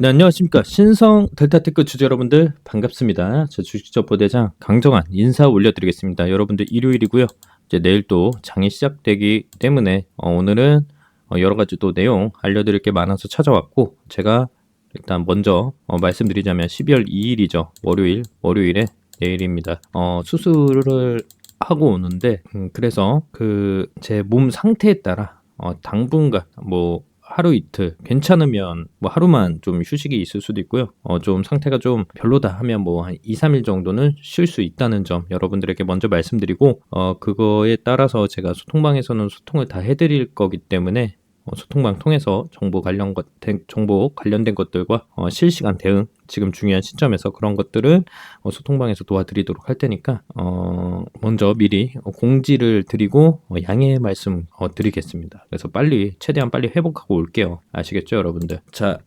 네, 안녕하십니까. 신성 델타테크 주주 여러분들 반갑습니다. 저 주식적 보대장 강정환 인사 올려드리겠습니다. 여러분들 일요일이고요. 이제 내일 또 장이 시작되기 때문에 어, 오늘은 어, 여러 가지 또 내용 알려드릴 게 많아서 찾아왔고 제가 일단 먼저 어, 말씀드리자면 12월 2일이죠. 월요일, 월요일에 내일입니다. 어, 수술을 하고 오는데 음, 그래서 그 제 몸 상태에 따라 어, 당분간 뭐 하루 이틀 괜찮으면 뭐 하루만 좀 휴식이 있을 수도 있고요. 어, 좀 상태가 좀 별로다 하면 뭐 한 2, 3일 정도는 쉴 수 있다는 점 여러분들에게 먼저 말씀드리고 어, 그거에 따라서 제가 소통방에서는 소통을 다 해드릴 거기 때문에 어, 소통방 통해서 정보 관련 것, 정보 관련된 것들과 어, 실시간 대응 지금 중요한 시점에서 그런 것들은 어, 소통방에서 도와드리도록 할 테니까 어, 먼저 미리 공지를 드리고 어, 양해의 말씀 어, 드리겠습니다. 그래서 빨리 최대한 빨리 회복하고 올게요. 아시겠죠, 여러분들? 자,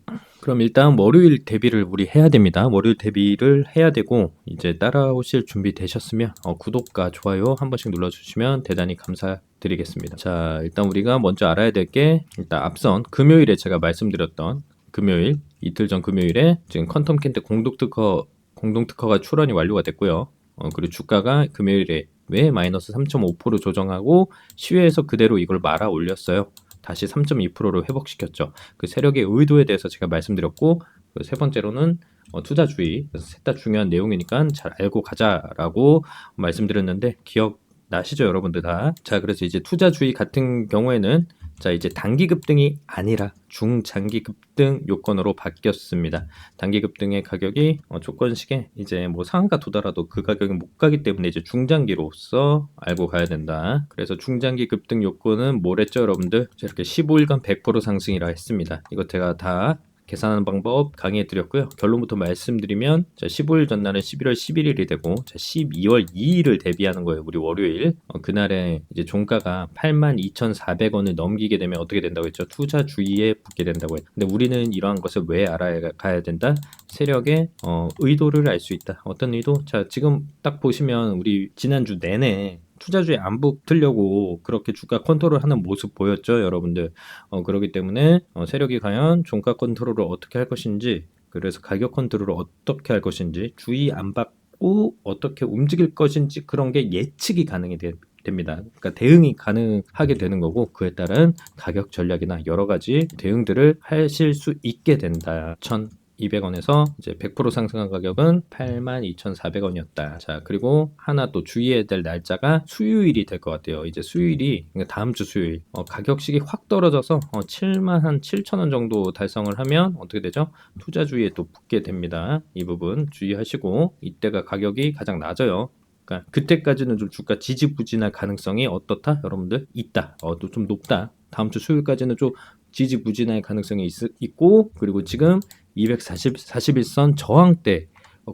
그럼 일단 월요일 대비를 우리 해야 됩니다. 월요일 대비를 해야 되고 이제 따라오실 준비 되셨으면 어, 구독과 좋아요 한 번씩 눌러주시면 대단히 감사드리겠습니다. 자, 일단 우리가 먼저 알아야 될 게 일단 앞선 금요일에 제가 말씀드렸던 금요일 이틀 전 금요일에 지금 퀀텀 캔트 공동 특허 공동 특허가 출원이 완료가 됐고요. 어, 그리고 주가가 금요일에 왜 마이너스 3.5% 조정하고 시외에서 그대로 이걸 말아 올렸어요. 다시 3.2%로 회복시켰죠. 그 세력의 의도에 대해서 제가 말씀드렸고 그 세 번째로는 어, 투자주의 셋 다 중요한 내용이니까 잘 알고 가자라고 말씀드렸는데 기억 나시죠 여러분들 다. 자 그래서 이제 투자주의 같은 경우에는 자, 이제 단기 급등이 아니라 중장기 급등 요건으로 바뀌었습니다. 단기 급등의 가격이 어, 조건식에 이제 뭐 상한가 도달아도 그 가격이 못 가기 때문에 이제 중장기로서 알고 가야 된다. 그래서 중장기 급등 요건은 뭐랬죠, 여러분들? 이렇게 15일간 100% 상승이라 했습니다. 이거 제가 다 계산하는 방법 강의해 드렸고요. 결론부터 말씀드리면 자, 15일 전날은 11월 11일이 되고 자, 12월 2일을 대비하는 거예요. 우리 월요일. 어, 그날에 이제 종가가 82,400원을 넘기게 되면 어떻게 된다고 했죠? 투자 주의에 붙게 된다고 했죠. 근데 우리는 이러한 것을 왜 알아가야 된다? 세력의 어, 의도를 알 수 있다. 어떤 의도? 자, 지금 딱 보시면 우리 지난주 내내 투자주에 안 붙으려고 그렇게 주가 컨트롤하는 모습 보였죠, 여러분들. 어, 그렇기 때문에 어, 세력이 과연 종가 컨트롤을 어떻게 할 것인지, 그래서 가격 컨트롤을 어떻게 할 것인지, 주의 안 받고 어떻게 움직일 것인지 그런 게 예측이 가능이 돼, 됩니다. 그러니까 대응이 가능하게 되는 거고 그에 따른 가격 전략이나 여러 가지 대응들을 하실 수 있게 된다. 천 200원에서 이제 100% 상승한 가격은 82,400원이었다. 자, 그리고 하나 또 주의해야 될 날짜가 수요일이 될 것 같아요. 이제 수요일이 그러니까 다음 주 수요일 어, 가격식이 확 떨어져서 어, 7만 한 7천 원 정도 달성을 하면 어떻게 되죠? 투자 주의에 또 붙게 됩니다. 이 부분 주의하시고 이때가 가격이 가장 낮아요. 그러니까 그때까지는 좀 주가 지지부진할 가능성이 어떻다? 여러분들 있다. 어, 좀 높다. 다음 주 수요일까지는 좀 지지부진할 가능성이 있, 있고 그리고 지금 240, 41선 저항대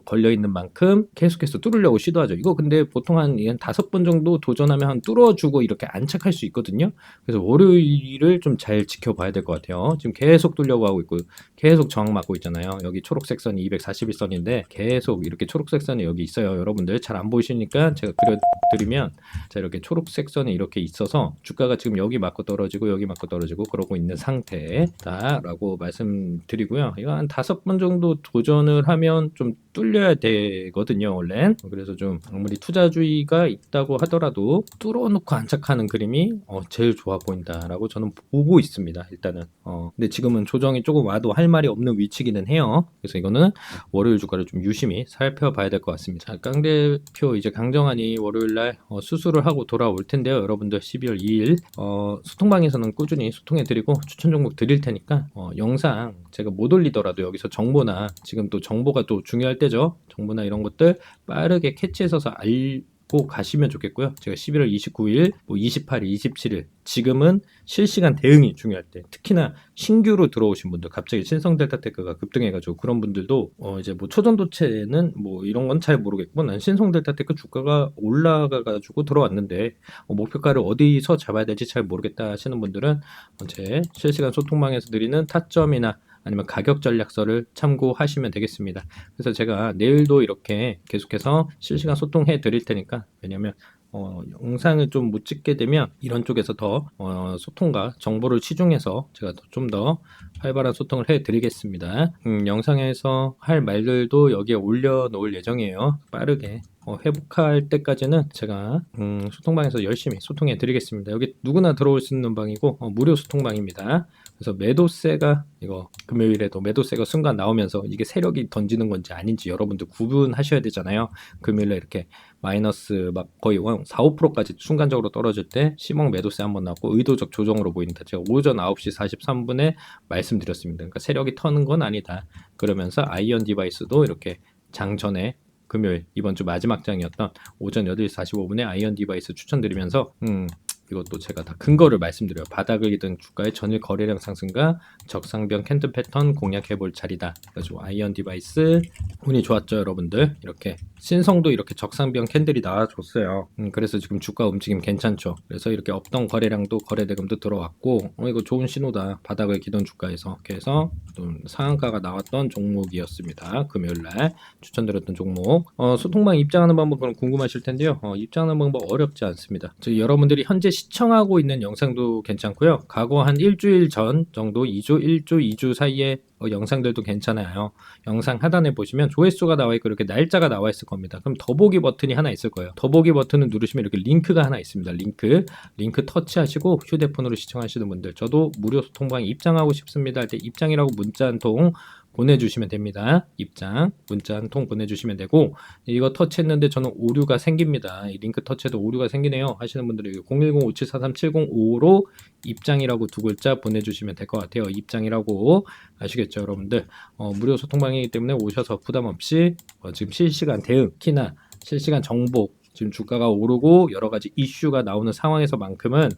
걸려 있는 만큼 계속해서 뚫으려고 시도하죠. 이거 근데 보통 한 다섯 번 정도 도전하면 한 뚫어주고 이렇게 안착할 수 있거든요. 그래서 월요일을 좀 잘 지켜봐야 될 것 같아요. 지금 계속 뚫려고 하고 있고 계속 저항 맞고 있잖아요. 여기 초록색 선이 241선인데 계속 이렇게 초록색 선이 여기 있어요. 여러분들 잘 안 보이시니까 제가 그려드리면 자 이렇게 초록색 선이 이렇게 있어서 주가가 지금 여기 맞고 떨어지고 여기 맞고 떨어지고 그러고 있는 상태다라고 말씀드리고요. 이거 한 다섯 번 정도 도전을 하면 좀 뚫려야 되거든요, 원래. 그래서 좀 아무리 투자주의가 있다고 하더라도 뚫어놓고 안착하는 그림이 어, 제일 좋아 보인다라고 저는 보고 있습니다, 일단은. 어, 근데 지금은 조정이 조금 와도 할 말이 없는 위치기는 해요. 그래서 이거는 월요일 주가를 좀 유심히 살펴봐야 될 것 같습니다. 자, 강 대표 이제 강정환이 월요일 날 어, 수술을 하고 돌아올 텐데요, 여러분들 12월 2일 어, 소통방에서는 꾸준히 소통해드리고 추천 종목 드릴 테니까 어, 영상 제가 못 올리더라도 여기서 정보나 지금 또 정보가 또 중요할 때죠. 정보나 이런 것들 빠르게 캐치해서 알고 가시면 좋겠고요. 제가 11월 29일, 뭐 28일, 27일 지금은 실시간 대응이 중요할 때 특히나 신규로 들어오신 분들 갑자기 신성 델타 테크가 급등해가지고 그런 분들도 어 이제 뭐 초전도체는 뭐 이런 건 잘 모르겠고 난 신성 델타 테크 주가가 올라가가지고 들어왔는데 어 목표가를 어디서 잡아야 될지 잘 모르겠다 하시는 분들은 제 실시간 소통망에서 드리는 타점이나 아니면 가격 전략서를 참고하시면 되겠습니다. 그래서 제가 내일도 이렇게 계속해서 실시간 소통해 드릴 테니까 왜냐면 어, 영상을 좀 못 찍게 되면 이런 쪽에서 더 어, 소통과 정보를 치중해서 제가 좀 더 활발한 소통을 해 드리겠습니다. 음, 영상에서 할 말들도 여기에 올려놓을 예정이에요. 빠르게 어, 회복할 때까지는 제가 음, 소통방에서 열심히 소통해 드리겠습니다. 여기 누구나 들어올 수 있는 방이고 어, 무료 소통방입니다. 그래서 매도세가 이거 금요일에도 매도세가 순간 나오면서 이게 세력이 던지는 건지 아닌지 여러분들 구분하셔야 되잖아요. 금요일에 이렇게 마이너스 막 거의 4, 5%까지 순간적으로 떨어질 때 시목 매도세 한번 나왔고 의도적 조정으로 보인다. 제가 오전 9시 43분에 말씀드렸습니다. 그러니까 세력이 터는 건 아니다. 그러면서 아이언 디바이스도 이렇게 장 전에 금요일 이번 주 마지막 장이었던 오전 8시 45분에 아이언 디바이스 추천드리면서 음 이것도 제가 다 근거를 말씀드려요. 바닥을 기든 주가의 전일 거래량 상승과 적상변 캔들 패턴 공략해볼 자리다. 그래가지고 아이언 디바이스 운이 좋았죠, 여러분들. 이렇게 신성도 이렇게 적상변 캔들이 나와줬어요. 음, 그래서 지금 주가 움직임 괜찮죠. 그래서 이렇게 없던 거래량도 거래대금도 들어왔고, 어, 이거 좋은 신호다. 바닥을 기던 주가에서. 그래서 좀 상한가가 나왔던 종목이었습니다. 금요일날 추천드렸던 종목. 어, 소통방 입장하는 방법은 궁금하실 텐데요. 어, 입장하는 방법 어렵지 않습니다. 즉 여러분들이 현재 시청하고 있는 영상도 괜찮고요. 과거 한 일주일 전 정도 2주, 1주, 2주 사이에 어, 영상들도 괜찮아요. 영상 하단에 보시면 조회수가 나와 있고 이렇게 날짜가 나와 있을 겁니다. 그럼 더보기 버튼이 하나 있을 거예요. 더보기 버튼을 누르시면 이렇게 링크가 하나 있습니다. 링크. 링크 터치하시고 휴대폰으로 시청하시는 분들 저도 무료 소통방에 입장하고 싶습니다 할 때 입장이라고 문자 한 통 보내주시면 됩니다. 입장 문자 한 통 보내주시면 되고 이거 터치했는데 저는 오류가 생깁니다. 이 링크 터치해도 오류가 생기네요 하시는 분들이 010-5743-7055로 입장이라고 두 글자 보내주시면 될 것 같아요. 입장이라고 아시겠죠, 여러분들? 어, 무료 소통방이기 때문에 오셔서 부담 없이 어, 지금 실시간 대응, 키나 실시간 정보 지금 주가가 오르고 여러 가지 이슈가 나오는 상황에서만큼은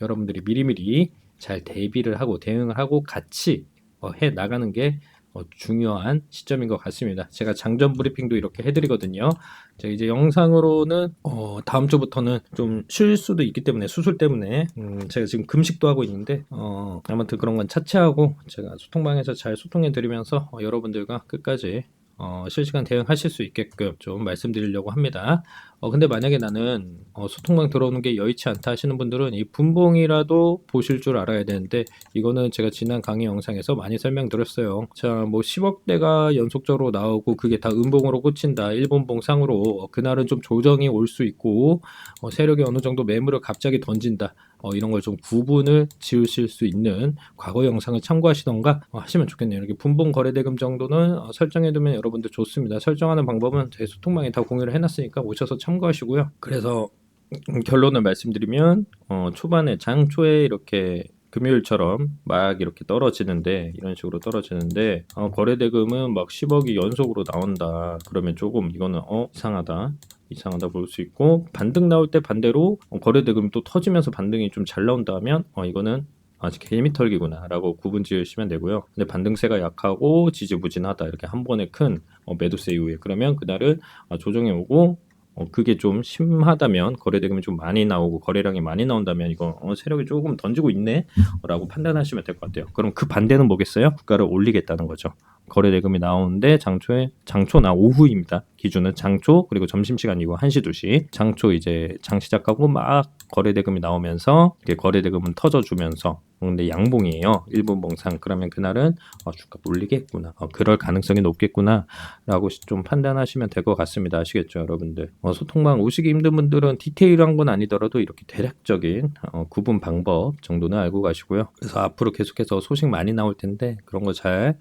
여러분들이 미리미리 잘 대비를 하고 대응을 하고 같이 어, 해 나가는 게 어, 중요한 시점인 것 같습니다. 제가 장전 브리핑도 이렇게 해드리거든요. 제가 이제 영상으로는 어, 다음 주부터는 좀 쉴 수도 있기 때문에 수술 때문에 음, 제가 지금 금식도 하고 있는데 어, 아무튼 그런 건 차치하고 제가 소통방에서 잘 소통해 드리면서 어, 여러분들과 끝까지 어, 실시간 대응하실 수 있게끔 좀 말씀드리려고 합니다. 어, 근데 만약에 나는 어, 소통방 들어오는 게 여의치 않다 하시는 분들은 이 분봉이라도 보실 줄 알아야 되는데 이거는 제가 지난 강의 영상에서 많이 설명드렸어요. 자, 뭐 10억대가 연속적으로 나오고 그게 다 음봉으로 꽂힌다. 일본봉 상으로 어, 그날은 좀 조정이 올 수 있고 어, 세력이 어느 정도 매물을 갑자기 던진다. 어, 이런 걸 좀 구분을 지으실 수 있는 과거 영상을 참고하시던가 어, 하시면 좋겠네요. 이렇게 분봉 거래대금 정도는 어, 설정해두면 여러분들 좋습니다. 설정하는 방법은 제 소통방에 다 공유를 해놨으니까 오셔서 참고하시고요. 그래서 음, 결론을 말씀드리면 어, 초반에 장 초에 이렇게 금요일처럼 막 이렇게 떨어지는데 이런 식으로 떨어지는데 어, 거래 대금은 막 10억이 연속으로 나온다 그러면 조금 이거는 어 이상하다 이상하다 볼 수 있고 반등 나올 때 반대로 어, 거래 대금이 또 터지면서 반등이 좀 잘 나온다면 어 이거는 아직 개미 털기구나 라고 구분 지으시면 되고요. 근데 반등세가 약하고 지지부진하다 이렇게 한 번에 큰 어, 매도세 이후에 그러면 그날은 어, 조정이 오고 어, 그게 좀 심하다면 거래대금이 좀 많이 나오고 거래량이 많이 나온다면 이거 어, 세력이 조금 던지고 있네? 라고 판단하시면 될 것 같아요. 그럼 그 반대는 뭐겠어요? 주가를 올리겠다는 거죠. 거래대금이 나오는데 장초에 장초나 오후입니다. 기준은 장초 그리고 점심시간이고 1시 2시. 장초 이제 장 시작하고 막 거래대금이 나오면서 이렇게 거래대금은 터져주면서 근데 양봉이에요. 일본 봉상. 그러면 그날은 어, 주가 몰리겠구나. 어, 그럴 가능성이 높겠구나. 라고 좀 판단하시면 될 것 같습니다. 아시겠죠, 여러분들? 어, 소통방 오시기 힘든 분들은 디테일한 건 아니더라도 이렇게 대략적인 어, 구분 방법 정도는 알고 가시고요. 그래서 앞으로 계속해서 소식 많이 나올 텐데 그런 거잘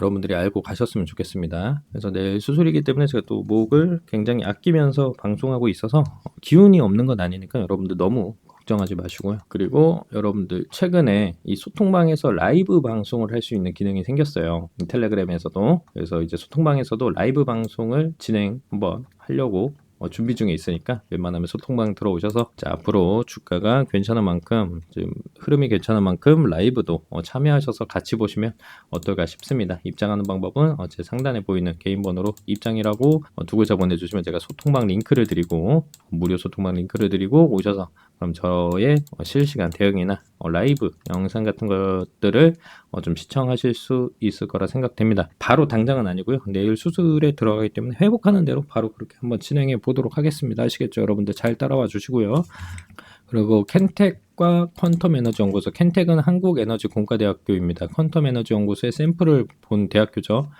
여러분들이 알고 가셨으면 좋겠습니다. 그래서 내일 수술이기 때문에 제가 또 목을 굉장히 아끼면서 방송하고 있어서 기운이 없는 건 아니니까 여러분들 너무 걱정하지 마시고요. 그리고 여러분들 최근에 이 소통방에서 라이브 방송을 할 수 있는 기능이 생겼어요. 텔레그램에서도 그래서 이제 소통방에서도 라이브 방송을 진행 한번 하려고 어, 준비 중에 있으니까 웬만하면 소통방 들어오셔서 자, 앞으로 주가가 괜찮은 만큼 지금 흐름이 괜찮은 만큼 라이브도 어, 참여하셔서 같이 보시면 어떨까 싶습니다. 입장하는 방법은 어, 제 상단에 보이는 개인 번호로 입장이라고 어, 두 글자 보내주시면 제가 소통방 링크를 드리고 무료 소통방 링크를 드리고 오셔서 그럼 저의 어, 실시간 대응이나 어, 라이브 영상 같은 것들을 어, 좀 시청하실 수 있을 거라 생각됩니다. 바로 당장은 아니고요. 내일 수술에 들어가기 때문에 회복하는 대로 바로 그렇게 한번 진행해 보도록 하겠습니다. 아시겠죠? 여러분들 잘 따라와 주시고요. 그리고 켄텍과 퀀텀 에너지 연구소, 켄텍은 한국 에너지 공과대학교입니다. 퀀텀 에너지 연구소의 샘플을 본 대학교죠.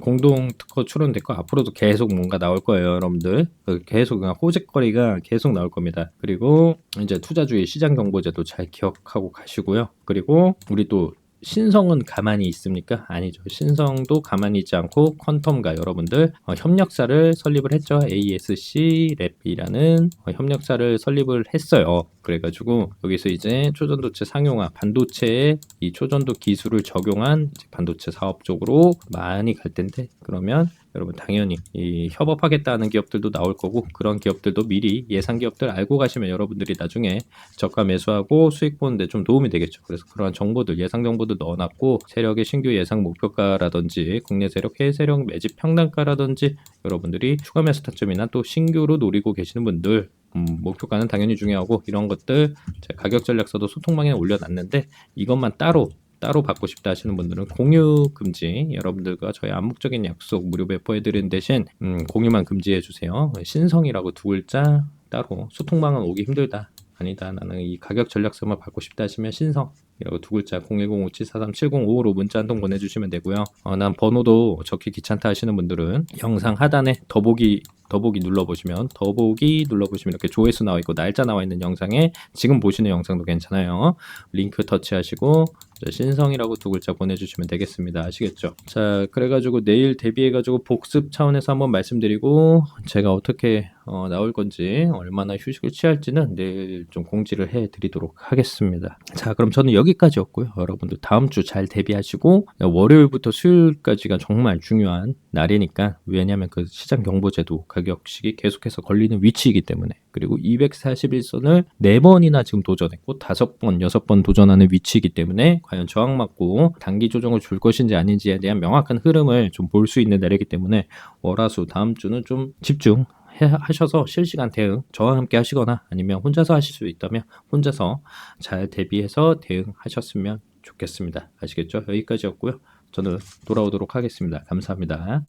공동 특허 출원됐고 앞으로도 계속 뭔가 나올 거예요, 여러분들. 그 계속 그냥 호재거리가 계속 나올 겁니다. 그리고 이제 투자주의 시장 정보제도 잘 기억하고 가시고요. 그리고 우리 또 신성은 가만히 있습니까? 아니죠. 신성도 가만히 있지 않고 퀀텀과 여러분들 어, 협력사를 설립을 했죠. ASC 랩이라는 어, 협력사를 설립을 했어요. 그래가지고 여기서 이제 초전도체 상용화, 반도체에 이 초전도 기술을 적용한 반도체 사업 쪽으로 많이 갈 텐데 그러면 여러분 당연히 이 협업하겠다는 기업들도 나올 거고 그런 기업들도 미리 예상 기업들 알고 가시면 여러분들이 나중에 저가 매수하고 수익 보는데 좀 도움이 되겠죠. 그래서 그러한 정보들 예상 정보들 넣어놨고 세력의 신규 예상 목표가라든지 국내 세력 해외 세력 매집 평단가라든지 여러분들이 추가 매수 타점이나 또 신규로 노리고 계시는 분들 음, 목표가는 당연히 중요하고 이런 것들 가격 전략서도 소통방에 올려놨는데 이것만 따로 따로 받고 싶다 하시는 분들은 공유 금지 여러분들과 저희 암묵적인 약속 무료 배포해드리는 대신 음, 공유만 금지해 주세요. 신성이라고 두 글자 따로. 소통방은 오기 힘들다. 아니다. 나는 이 가격 전략서만 받고 싶다 하시면 신성 이라고 두 글자 010-5743-7055로 문자 한 통 보내주시면 되고요 어, 난 번호도 적기 귀찮다 하시는 분들은 영상 하단에 더보기 더보기 눌러보시면 더보기 눌러보시면 이렇게 조회수 나와 있고 날짜 나와 있는 영상에 지금 보시는 영상도 괜찮아요 링크 터치하시고 자, 신성이라고 두 글자 보내주시면 되겠습니다. 아시겠죠? 자, 그래가지고 내일 대비해가지고 복습 차원에서 한번 말씀드리고 제가 어떻게 어, 나올 건지 얼마나 휴식을 취할지는 내일 좀 공지를 해드리도록 하겠습니다. 자, 그럼 저는 여기까지였고요. 여러분들 다음 주 잘 대비하시고 월요일부터 수요일까지가 정말 중요한 날이니까 왜냐하면 그 시장 경보제도 가격식이 계속해서 걸리는 위치이기 때문에 그리고 241선을 4번이나 지금 도전했고 5번, 6번 도전하는 위치이기 때문에 과연 저항 맞고 단기 조정을 줄 것인지 아닌지에 대한 명확한 흐름을 좀 볼 수 있는 날이기 때문에 월화수 다음 주는 좀 집중 하셔서 실시간 대응 저와 함께 하시거나 아니면 혼자서 하실 수 있다면 혼자서 잘 대비해서 대응하셨으면 좋겠습니다. 아시겠죠? 여기까지였고요. 저는 돌아오도록 하겠습니다. 감사합니다.